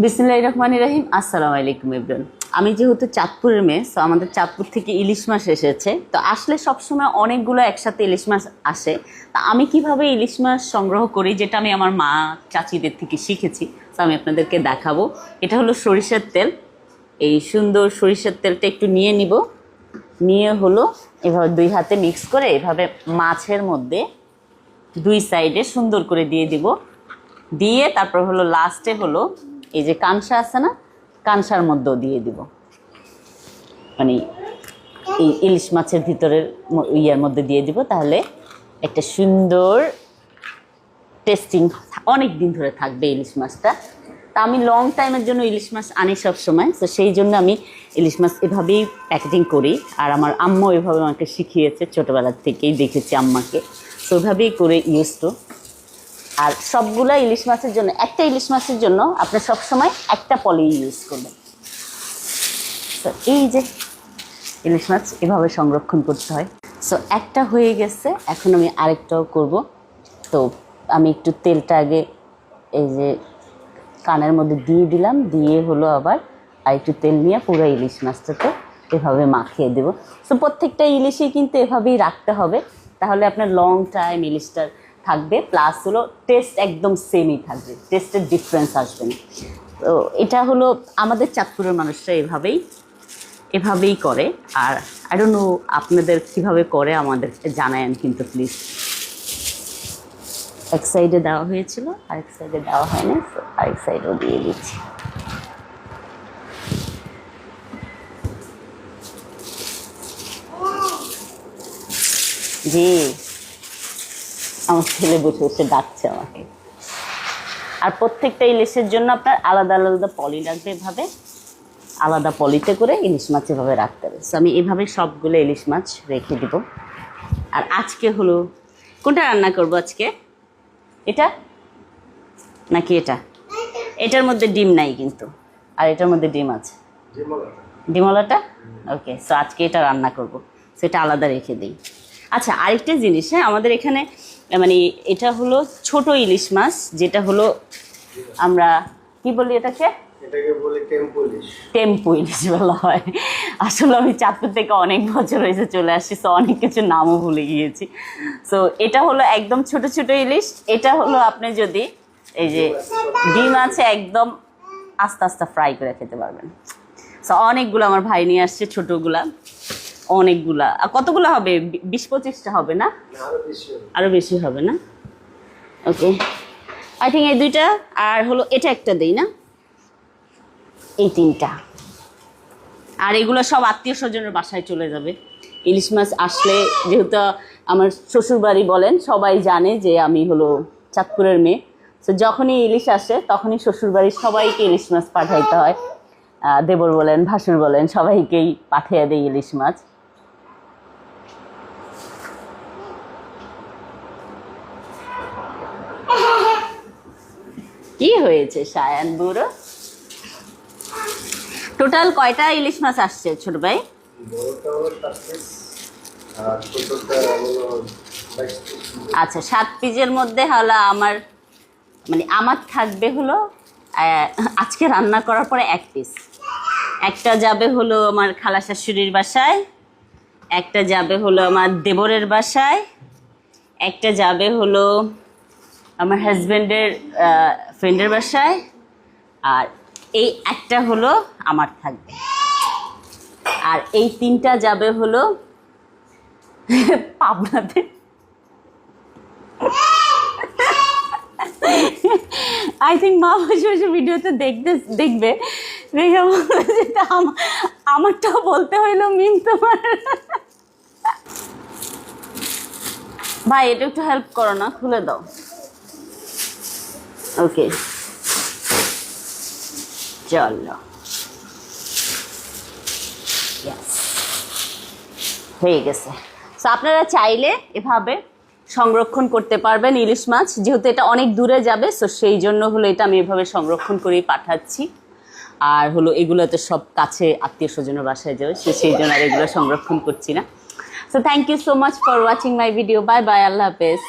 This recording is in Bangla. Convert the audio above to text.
বিসমুল্লাহ রহমান রাহিম, আসসালামু আলাইকুম ইবরান আমি যেহেতু চাঁদপুরের মেয়ে তো আমাদের চাঁদপুর থেকে ইলিশ মাছ এসেছে। তো আসলে সবসময় অনেকগুলো একসাথে ইলিশ মাছ আসে। তা আমি কীভাবে ইলিশ মাছ সংগ্রহ করি, যেটা আমি আমার মা, চাচিদের থেকে শিখেছি তো আমি আপনাদেরকে দেখাবো। এটা হলো সরিষার তেল। এই সুন্দর সরিষার তেলটা একটু নিয়ে নিব। নিয়ে হলো এভাবে দুই হাতে মিক্স করে এভাবে মাছের মধ্যে দুই সাইডে সুন্দর করে দিয়ে দিব। দিয়ে তারপর হলো লাস্টে হলো এই যে কানসা আছে না, কানসার মধ্যেও দিয়ে দিব। মানে এই ইলিশ মাছের ভিতরের ইয়ের মধ্যে দিয়ে দিব, তাহলে একটা সুন্দর টেস্টিং অনেক দিন ধরে থাকবে ইলিশ মাছটা। তা আমি লং টাইমের জন্য ইলিশ মাছ আনি সব সময় তো সেই জন্য আমি ইলিশ মাছ এভাবেই প্যাকেটিং করি, আর আমার আম্মু এভাবে আমাকে শিখিয়েছে ছোটোবেলার থেকেই দেখেছি আম্মাকে। তো ওইভাবেই করে ইউজ তো। আর সবগুলো ইলিশ মাছের জন্য, একটা ইলিশ মাছের জন্য আপনি সবসময় একটা পলি ইউজ করবেন। তো এই যে ইলিশ মাছ এভাবে সংরক্ষণ করতে হয়। সো একটা হয়ে গেছে, এখন আমি আরেকটাও করব। তো আমি একটু তেলটা আগে এই যে কানের মধ্যে দিয়ে দিলাম, দিয়ে হলো আবার আর একটু তেল নিয়ে পুরো ইলিশ মাছটাতে এভাবে মাখিয়ে দেবো। সো প্রত্যেকটা ইলিশই কিন্তু এভাবেই রাখতে হবে। তাহলে আপনার লং টাইম ইলিশটা থাকবে প্লাস হলো টেস্ট একদম সেমই থাকবে টেস্টের ডিফারেন্স আসবে না। তো এটা হলো আমাদের চাঁদপুরের মানুষরা এভাবেই এভাবেই করে। আর আই ডোন্ট নো আপনাদের কীভাবে করে, আমাদেরকে জানায়েন কিন্তু প্লিজ এক সাইডে দেওয়া হয়েছিল, আরেক সাইডে দেওয়া হয়নি আরেক সাইডেও দিয়ে দিচ্ছি। জি। আমার ছেলে বসে বসে ডাকছে আমাকে। আর প্রত্যেকটা ইলিশের জন্য আপনার আলাদা আলাদা পলি লাগবে এভাবে। আলাদা পলিতে করে ইলিশ মাছ এভাবে রাখতে হবে। So, আমি এভাবে সবগুলো ইলিশ মাছ রেখে দিব। আর আজকে হলো কোনটা রান্না করব আজকে? এটা? নাকি এটা? এটার মধ্যে ডিম নাই কিন্তু। আর এটার মধ্যে ডিম আছে। ডিমলাটা ওকে সো আজকে এটা রান্না করব। সেটা আলাদা রেখে দিই। আচ্ছা আরেকটা জিনিস হ্যাঁ? আমাদের এখানে মানে এটা হলো ছোট ইলিশ মাছ যেটা হলো আমরা কি বলি এটাকে? টেম্পু ইলিশ। বলা হয়। আসলে আমি চাঁদপুর থেকে অনেক বছর হয়েছে চলে আসছি তো অনেক কিছু নামও ভুলে গিয়েছি। সো এটা হলো একদম ছোট ছোট ইলিশ। এটা হলো আপনি যদি এই যে ডিম আছে একদম আস্তে আস্তে ফ্রাই করে খেতে পারবেন। সো অনেকগুলো আমার ভাই নিয়ে আসছে ছোটোগুলা। অনেকগুলা। আর কতগুলো হবে? বিশ পঁচিশটা হবে না? আরও বেশি হবে। আরও বেশি হবে না? ওকে। আই থিঙ্ক এই দুইটা আর হলো এটা একটা দেই না? এই তিনটা। আর এগুলো সব আত্মীয় স্বজনের বাসায় চলে যাবে। ইলিশ মাছ আসলে যেহেতু আমার শ্বশুরবাড়ি বলেন সবাই জানে যে আমি হলো চাঁদপুরের মেয়ে। তো যখনই ইলিশ আসে তখনই শ্বশুরবাড়ির সবাইকে ইলিশ মাছ পাঠাইতে হয়। দেবর বলেন ভাসুর বলেন সবাইকেই পাঠিয়ে দেয় ইলিশ মাছ। কি হয়েছে, সায়ান বুড়ো? টোটাল কয়টা ইলিশ মাছ আসছে, ছোট ভাই? আচ্ছা সাত পিসের মধ্যে হলো আমার মানে আমার থাকবে হলো আজকে রান্না করার পরে এক পিস একটা যাবে হলো আমার খালা শাশুড়ির বাসায়, একটা যাবে হলো আমার দেবরের বাসায়, একটা যাবে হলো আমার হাজব্যান্ডের ফ্রেন্ডের বাসায়, আর এই একটা হলো আমার থাকবে। আর এই তিনটা যাবে হলো পাবনাতে। আই থিঙ্ক মা বসে বসে ভিডিওতে দেখতে, দেখবে। আমারটাও বলতে হইল মিম তোমার। ভাই, এটা একটু হেল্প করো না, খুলে দাও। ওকে চলো. হয়ে গেছে। সো আপনারা চাইলে এভাবে সংরক্ষণ করতে পারবেন ইলিশ মাছ। যেহেতু এটা অনেক দূরে যাবে সো সেই জন্য হলো এটা আমি এভাবে সংরক্ষণ করেই পাঠাচ্ছি। আর হলো এগুলো তো সব কাছে আত্মীয় স্বজনের বাসায় যাবে সো সেই জন্য আর এগুলো সংরক্ষণ করছি না। So thank you so much for watching my video bye bye আল্লাহ হাফেজ।